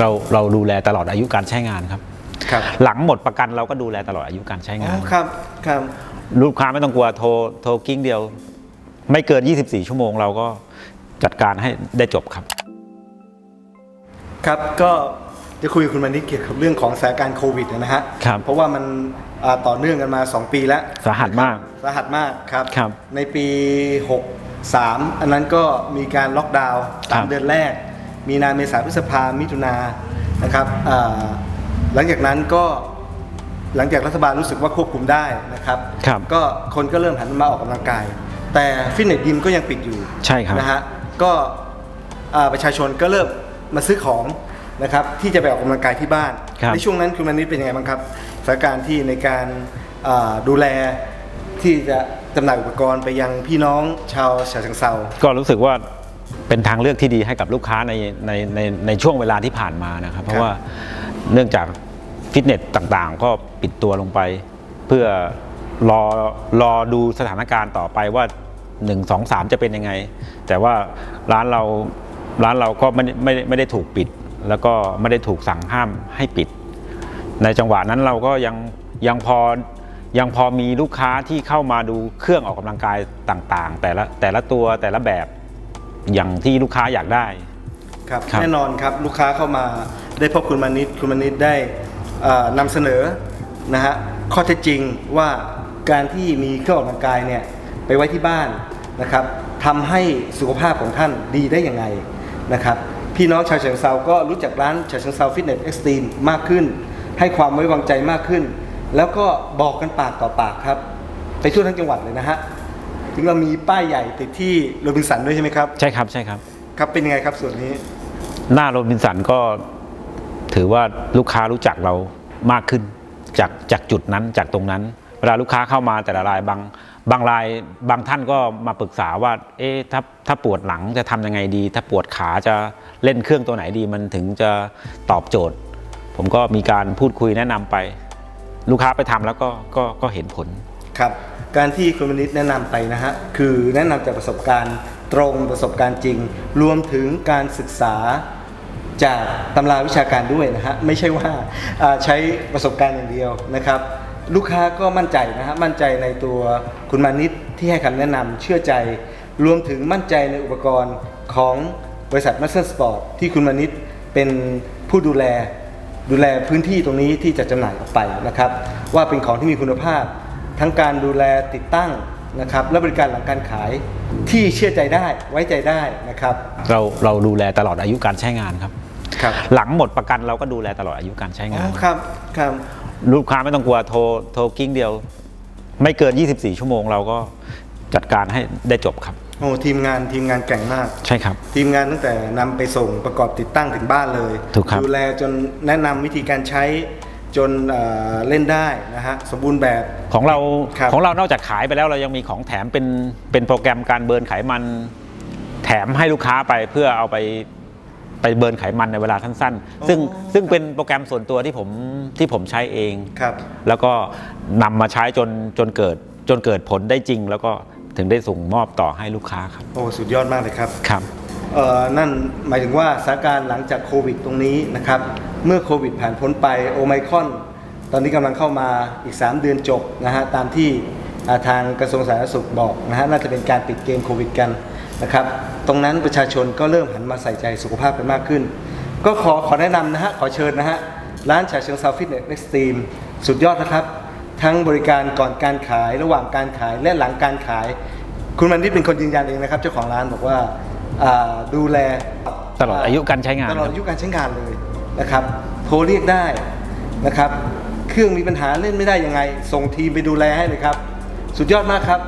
เราเราดูแลตลอดอายุการใช้งานครับ ครับหลังหมดประกันเราก็ดูแลตลอดอายุการใช้อ๋งาอน ครับครับลูกค้าไม่ต้องกลัวโทรโทรกิ้งเดียว ไม่เกิน 24 ชั่วโมงเราก็จัดการให้ได้จบครับ ครับก็จะคุยกับคุณมานิดเกี่ยวกับเรื่องของสถานการณ์โควิดนะฮะครับ เพราะว่ามันอ่าต่อเนื่องกันมา 2 ปีแล้ว สาหัสมาก สาหัสมากครับ ครับในปี 63 อันนั้นก็มีการล็อกดาวน์ครัตามบเดือนแรก มีนาเมษาพฤษภามิถุนานะครับอ่าหลังจากนั้นก็หลังจากรัฐบาลรู้สึกว่าควบคุมได้นะครับครับก็คนก็เริ่มหันมาออกกำลังกาย แต่ฟิตเนสยิมก็ยังปิดอยู่ใช่ครับนะฮะก็อ่าประชาชนก็เริ่มมาซื้อของนะครับที่จะไปออกกำลังกายที่บ้านครับในช่วงนั้นคุณมานิดเป็นยังไงบ้างครับสถานการณ์ที่ในการอ่าดูแลที่จะจำหน่ายอุปกรณ์ไปยังพี่น้องชาวฉะเชิงเซาก็รู้สึกว่า เป็นทางเลือกที่ดีให้กับลูกค้าในในในในช่วงเวลาที่ผ่านมานะครับ เพราะว่าเนื่องจากฟิตเนสต่างๆ ก็ปิดตัวลงไป เพื่อรอรอดูสถานการณ์ต่อไปว่า 1 2 3 จะเป็นยังไง แต่ว่าร้านเราร้านเราก็ไม่ได้ไม่ได้ไม่ได้ถูกปิด แล้วก็ไม่ได้ถูกสั่งห้ามให้ปิด ในจังหวะนั้นเราก็ยังยังพอยังพอมีลูกค้าที่เข้ามาดูเครื่องออกกำลังกายต่างๆ แต่ละแต่ละตัวแต่ละแบบ อย่างที่ลูกค้าอยากได้ ครับครับ แน่นอนครับลูกค้าเข้ามาได้พบคุณมานิดคุณมานิดได้เอ่อนำเสนอนะฮะข้อเท็จจริงว่าการที่มีเครื่องออกกำลังกายเนี่ยไปไว้ที่บ้านนะครับทำให้สุขภาพของท่านดีได้ยังไงนะครับพี่น้องชาวเชิงเซาก็รู้จักร้านชาวเชิงเซาฟิตเนสเอ็กซ์ตรีมมากขึ้น ให้ความไว้วางใจมากขึ้น แล้วก็บอกกันปากต่อปากครับ ไปทั่วทั้งจังหวัดเลยนะฮะ ถึงเรามีป้ายใหญ่ติดที่โรบินสันด้วยใช่ไหมครับ ใช่ครับใช่ครับ ครับเป็นยังไงครับส่วนนี้ หน้าโรบินสันก็ถือว่าลูกค้ารู้จักเรามากขึ้นจากจากจุดนั้นจากตรงนั้น เวลาลูกค้าเข้ามาแต่ละรายบางบางรายบางท่านก็มาปรึกษาว่า เอ๊ะถ้าถ้าปวดหลังจะทำยังไงดี ถ้าปวดขาจะเล่นเครื่องตัวไหนดีมันถึงจะตอบโจทย์ ผมก็มีการพูดคุยแนะนำไป ลูกค้าไปทำแล้วก็ก็ก็เห็นผลครับ การที่คุณมนิตแนะนำไปนะฮะคือแนะนำจากประสบการณ์ตรงประสบการณ์จริง รวมถึงการศึกษาจากตำราวิชาการด้วยนะฮะไม่ใช่ว่าใช้ประสบการณ์อย่างเดียวนะครับลูกค้าก็มั่นใจนะฮะมั่นใจในตัวคุณมานิตที่ให้คำแนะนำเชื่อใจ รวมถึงมั่นใจในอุปกรณ์ของบริษัทมัสเซอร์สปอร์ตที่คุณมานิตเป็นผู้ดูแลดูแลพื้นที่ตรงนี้ที่จะจำหน่ายออกไปนะครับ ว่าเป็นของที่มีคุณภาพ ทั้งการดูแลติดตั้งนะครับและบริการหลังการขายที่เชื่อใจได้ไว้ใจได้นะครับ เราเราดูแลตลอดอายุการใช้งานครับ ครับหลังหมดประกันเราก็ดูแลตลอดอายุการใช้อ๋งาอน ครับครับ ลูกค้าไม่ต้องกลัวโทรโทรกิ้งเดียว ไม่เกิน 24 ชั่วโมงเราก็จัดการให้ได้จบครับ โอ้ทีมงานทีมงานแกร่งมาก ใช่ครับ ทีมงานตั้งแต่นำไปส่งประกอบติดตั้งถึงบ้านเลย ถูกครับดูแลจนแนะนำวิธีการใช้ จนเอ่อเล่นได้นะฮะสมบูรณ์แบบ ของเราครับ ของเรานอกจากขายไปแล้วเรายังมีของแถมเป็นเป็นโปรแกรมการเบิร์นไขมัน แถมให้ลูกค้าไปเพื่อเอาไปไปเบิร์นไขมันในเวลาสั้นๆ ซึ่งซึ่งเป็นโปรแกรมส่วนตัวที่ผมที่ผมใช้เอง ครับ แล้วก็นำมาใช้จนจนเกิดจนเกิดผลได้จริง แล้วก็ถึงได้ส่งมอบต่อให้ลูกค้าครับโอ้สุดยอดมากเลยครับ ครับ เอ่อนั่นหมายถึงว่าสถานการณ์หลังจากโควิดตรงนี้นะครับ เมื่อโควิดผ่านพ้นไปโอไมครอน ตอนนี้กำลังเข้ามาอีก 3 เดือนจบนะฮะตามที่อ่าทางกระทรวงสาธารณสุขบอกนะฮะน่าจะเป็นการปิดเกมโควิดกันนะครับตรงนั้นประชาชนก็เริ่มหันมาใส่ใจสุขภาพกันมากขึ้น ก็ขอขอแนะนำนะฮะขอเชิญนะฮะร้านฉาเชิงเซาฟิตเนสเอ็กซ์ตรีมสุดยอดนะครับ ทั้งบริการก่อนการขายระหว่างการขายและหลังการขาย คุณมันนี่เป็นคนยืนยันเองนะครับ เจ้าของร้านบอกว่าอ่าดูแลตลอดอายุการใช้งานตลอดอายุการใช้งานเลย นะครับ โทรเรียกได้นะครับ เครื่องมีปัญหาเล่นไม่ได้ยังไง ส่งทีมไปดูแลให้เลยครับ สุดยอดมากครับ